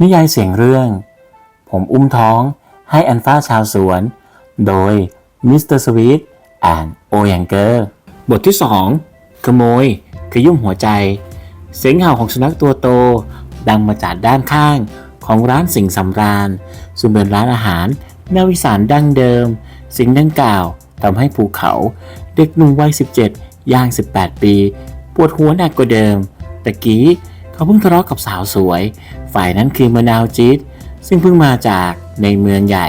นิยายเสียงเรื่อง ผมอุ้มท้องให้อันฟ้าชาวสวน โดยมิสเตอร์สวีทแอนโอยังเกอร์บทที่ 2 ขโมยขยุ่มหัวใจ เสียงเห่าของสุนัขตัวโต ดังมาจากด้านข้างของร้านสิงสำราญซึ่งเป็นร้านอาหารแนวอีสานดั้งเดิม สิ่งดังกล่าวทำให้ภูเขาเด็กหนุ่มวัย 17 ย่าง 18 ปี ปวดหัวหนักกว่าเดิมตะกี้ เขาเพิ่งทะเลาะกับสาวสวย ฝ่ายนั้นคือมะนาวจิตซึ่งเพิ่งมาจากในเมืองใหญ่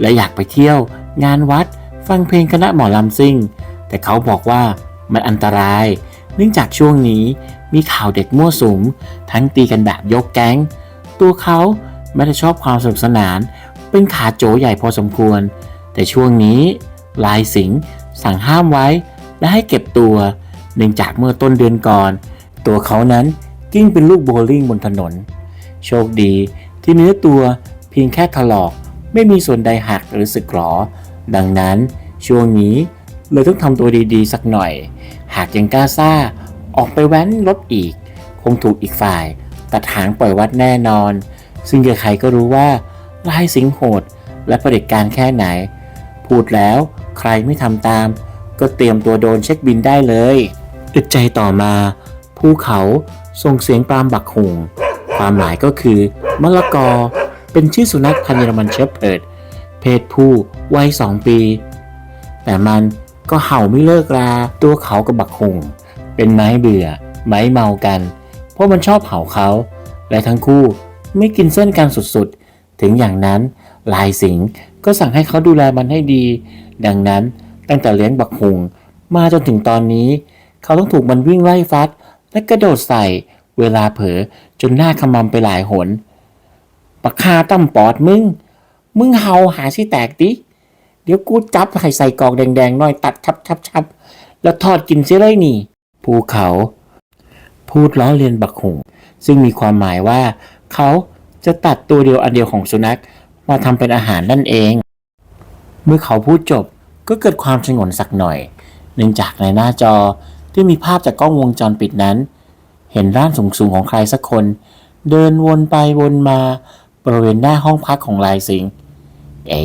และอยากไปเที่ยวงานวัดฟังเพลงคณะหมอลำซิ่ง แต่เขาบอกว่ามันอันตราย เนื่องจากช่วงนี้มีข่าวเด็กมั่วสุม ทั้งตีกันแบบยกแก๊ง ตัวเขาไม่ได้ชอบความสนุกสนาน เป็นขาโจใหญ่พอสมควร แต่ช่วงนี้ลายสิงสั่งห้ามไว้และให้เก็บตัว เนื่องจากเมื่อต้นเดือนก่อน ตัวเขานั้น กิ้งเป็นลูกโบลิ่งบนถนน โชคดีที่เนื้อตัวเพียงแค่ถลอกไม่มีส่วนใดหักหรือสึกหรอ ดังนั้นช่วงนี้เลยต้องทำตัวดีๆ สักหน่อย หากยังกล้าซ่าออกไปแว้นรถอีก คงถูกอีกฝ่ายตัดหางปล่อยวัดแน่นอน ซึ่งใครๆก็รู้ว่าลายสิงโหดและประเด็จการแค่ไหน พูดแล้วใครไม่ทำตาม ก็เตรียมตัวโดนเช็คบินได้เลย อึดใจต่อมา ภูเขา ส่งเสียงปรามบักหงความหมายก็คือมะละกอ เป็นชื่อสุนัขพันธุ์เยอรมันเชฟเพิร์ดเพศผู้วัยสองปี แต่มันก็เห่าไม่เลิกราตัวเขากับบักหงเป็นไม้เบื่อ ไม้เมากัน เพราะมันชอบเห่าเขา และทั้งคู่ไม่กินเส้นกันสุดๆ ถึงอย่างนั้นลายสิงก็สั่งให้เขาดูแลมันให้ดี ดังนั้นตั้งแต่เลี้ยงบักหงมาจนถึงตอนนี้ เขาต้องถูกมันวิ่งไล่ฟัด และกระโดดใส่เวลาเผลอจนหน้าขมำไปหลายหนปากคาตั้มปอดมึง มึงเห่าหาสิแตกดิ เดี๋ยวกูจับไข่ใส่กองแดงๆหน่อยตัดชับชับชับแล้วทอดกินเสียเลยนี่ ภูเขา พูดล้อเลียนบักหุงซึ่งมีความหมายว่า เขาจะตัดตัวเดียวอันเดียวของสุนัขมาทำเป็นอาหารนั่นเอง เมื่อเขาพูดจบก็เกิดความชงนสักหน่อย เนื่องจากในหน้าจอ ที่มีภาพจากกล้องวงจรปิดนั้น เห็นร่างสูงๆของใครสักคน เดินวนไปวนมาบริเวณหน้าห้องพักของลายสิง เอ๋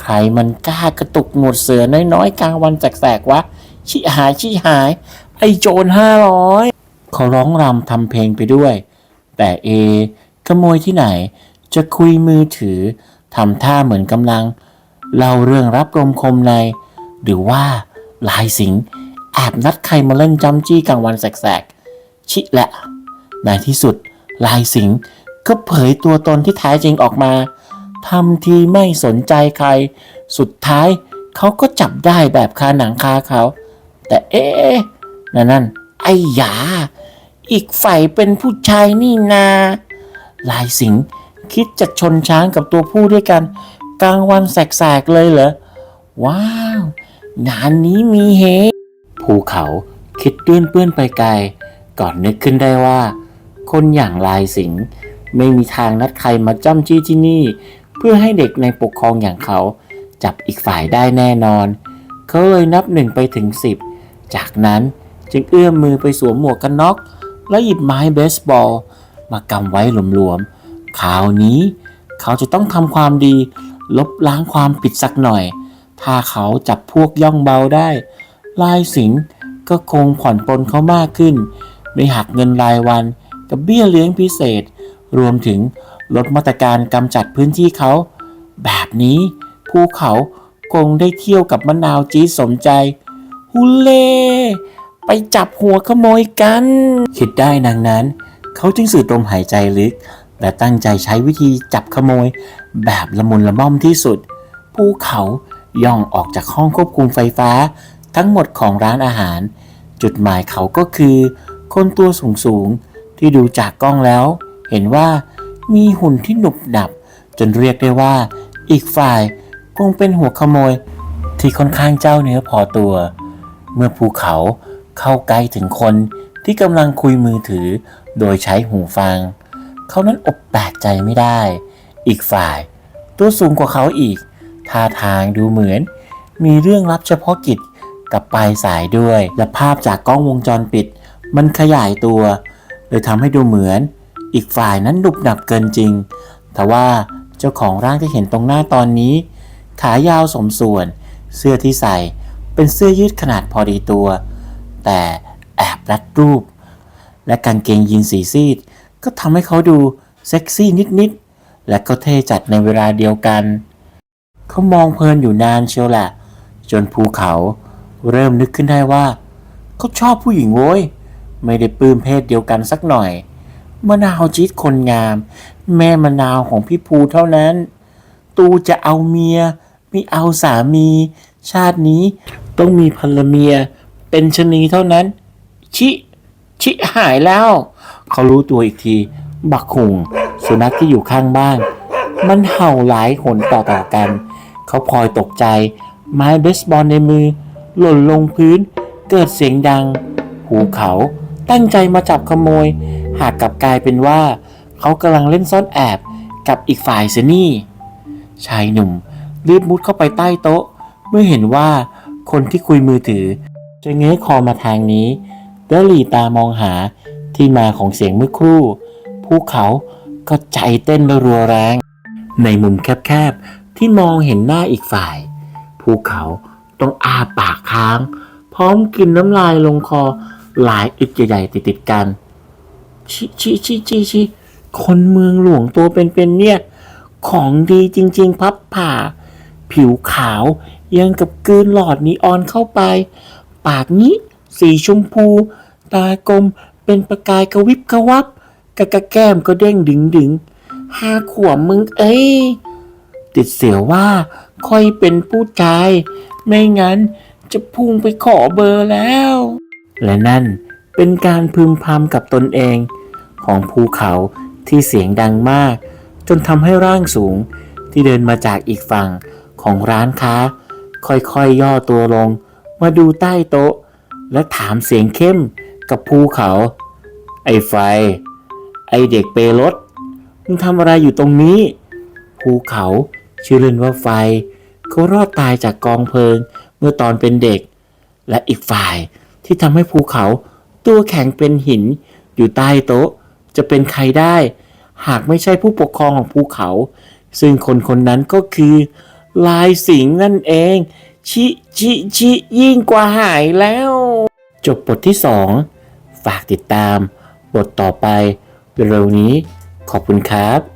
ใครมันกล้ากระตุกหนวดเสือน้อยๆกลางวันแสกๆวะชิหายชิหาย ไอโจรห้าร้อยเขาร้องรำทำเพลงไปด้วย แต่เอขโมยที่ไหน จะคุยมือถือทำท่าเหมือนกำลังเล่าเรื่องรับลมคมใน หรือว่าลายสิง แอบนัดใครมาเล่นจำจี้กลางวันแสกๆ ชิแหละ ในที่สุดลายสิงก็เผยตัวตนที่แท้จริงออกมาทำทีไม่สนใจใคร สุดท้ายเขาก็จับได้แบบคาหนังคาเขา แต่เอ๊ะนั่นนั่นไอ้หยา อีกฝ่ายเป็นผู้ชายนี่นา ลายสิงคิดจะชนช้างกับตัวผู้ด้วยกัน กลางวันแสกๆเลยเหรอ ว้าว งานนี้มีเฮ ภูเขาคิดเปื้อนเปื้อนไปไกล ก่อนนึกขึ้นได้ว่า คนอย่างลายสิงไม่มีทางนัดใครมาจ้ำจี้ที่นี่ เพื่อให้เด็กในปกครองอย่างเขา จับอีกฝ่ายได้แน่นอน เขาเลยนับหนึ่งไปถึงสิบจากนั้นจึงเอื้อมมือไปสวมหมวกกันน็อก แล้วหยิบไม้เบสบอล มากำไว้หลวมๆคราวนี้เขาจะต้องทำความดี ลบล้างความผิดสักหน่อย ถ้าเขาจับพวกย่องเบาได้ ลายสิงก็คงผ่อนปลนเขามากขึ้น ไม่หักเงินรายวัน กับเบี้ยเลี้ยงพิเศษ รวมถึงลดมาตรการกำจัดพื้นที่เขา แบบนี้ภูเขาคงได้เที่ยวกับมะนาวจี๊ดสมใจฮุเล่ไปจับหัวขโมยกัน คิดได้ดังนั้น เขาจึงสูดลมหายใจลึก และตั้งใจใช้วิธีจับขโมย แบบละมุนละม่อมที่สุด ภูเขาย่องออกจากห้องควบคุมไฟฟ้า ทั้งหมดของร้านอาหาร จุดหมายเขาก็คือ คนตัวสูงสูงที่ดูจากกล้องแล้ว เห็นว่ามีหุ่นที่หนุบหนับ จนเรียกได้ว่า อีกฝ่ายคงเป็นหัวขโมย ที่ค่อนข้างเจ้าเนื้อพอตัว เมื่อภูเขาเข้าใกล้ถึงคนที่กำลังคุยมือถือ โดยใช้หูฟัง เขานั้นอดแปลกใจไม่ได้ อีกฝ่าย ตัวสูงกว่าเขาอีกท่าทางดูเหมือน มีเรื่องลับเฉพาะกิจ กับปลายสายด้วย และภาพจากกล้องวงจรปิด มันขยายตัวเลยทำให้ดูเหมือนอีกฝ่ายนั้นหนุบหนับเกินจริง แต่ว่าเจ้าของร่างที่เห็นตรงหน้าตอนนี้ ขายาวสมส่วน เสื้อที่ใส่เป็นเสื้อยืดขนาดพอดีตัว แต่แอบรัดรูป และกางเกงยีนสีซีด ก็ทำให้เขาดูเซ็กซี่นิดๆ และก็เท่จัดในเวลาเดียวกัน เขามองเพลินอยู่นานเชียวแหละ จนภูเขา เริ่มนึกขึ้นได้ว่าเขาชอบผู้หญิงโว้ย ไม่ได้ปลื้มเพศเดียวกันสักหน่อย มะนาวจิตคนงาม แม่มะนาวของพี่ภูเท่านั้น ตูจะเอาเมีย ไม่เอาสามี ชาตินี้ต้องมีภรรเมีย เป็นชะนีเท่านั้น ชิ ชิหายแล้ว เขารู้ตัวอีกที บักหุงสุนัขที่อยู่ข้างบ้าน มันเห่าหลายหนต่อๆกัน เขาพลอยตกใจ ไม้เบสบอลในมือ หล่นลงพื้น เกิดเสียงดัง หูเขาตั้งใจมาจับขโมย หากกลับกลายเป็นว่า เขากำลังเล่นซ่อนแอบกับอีกฝ่ายเสียนี่ ชายหนุ่มรีบมุดเข้าไปใต้โต๊ะ เมื่อเห็นว่าคนที่คุยมือถือ จะเงยคอมาทางนี้แล้วหลีตามองหาที่มาของเสียงเมื่อครู่ ภูเขาก็ใจเต้นรัวแรง ในมุมแคบๆที่มองเห็นหน้าอีกฝ่าย ภูเขา ต้องอาปากค้าง พร้อมกินน้ำลายลงคอหลายอึกใหญ่ๆติดๆกัน ชิชิชิชิชิคนเมืองหลวงตัวเป็นๆเนี่ย ของดีจริง ๆ พับผ่า ผิวขาวยังกับกลืนหลอดนีออนเข้าไป ปากนี้ สีชมพู ตากลมเป็นประกายกระวิบกระวับกะกะแก้มก็เด้งดึงดึงห้าขวบมึงเอ้ย ติดเสียวว่า ค่อยเป็นผู้ชาย ไม่งั้นจะพุ่งไปขอเบอร์แล้ว และนั่นเป็นการพึมพำกับตนเอง ของภูเขาที่เสียงดังมาก จนทำให้ร่างสูงที่เดินมาจากอีกฝั่งของร้านค้า ค่อยๆย่อตัวลง มาดูใต้โต๊ะ และถามเสียงเข้มกับภูเขา ไอ้ไฟ ไอ้เด็กเปรถมึงทำอะไรอยู่ตรงนี้ ภูเขาชื่อเล่นว่าไฟ เขารอดตายจากกองเพลิงเมื่อตอนเป็นเด็ก และอีกฝ่ายที่ทำให้ภูเขาตัวแข็งเป็นหินอยู่ใต้โต๊ะ จะเป็นใครได้ หากไม่ใช่ผู้ปกครองของภูเขา ซึ่งคนคนนั้นก็คือ ลายสิงนั่นเอง ชิชิชิยิ่งกว่าหายแล้ว จบบทที่ 2 ฝากติดตาม บทต่อไปเร็วนี้ขอบคุณครับ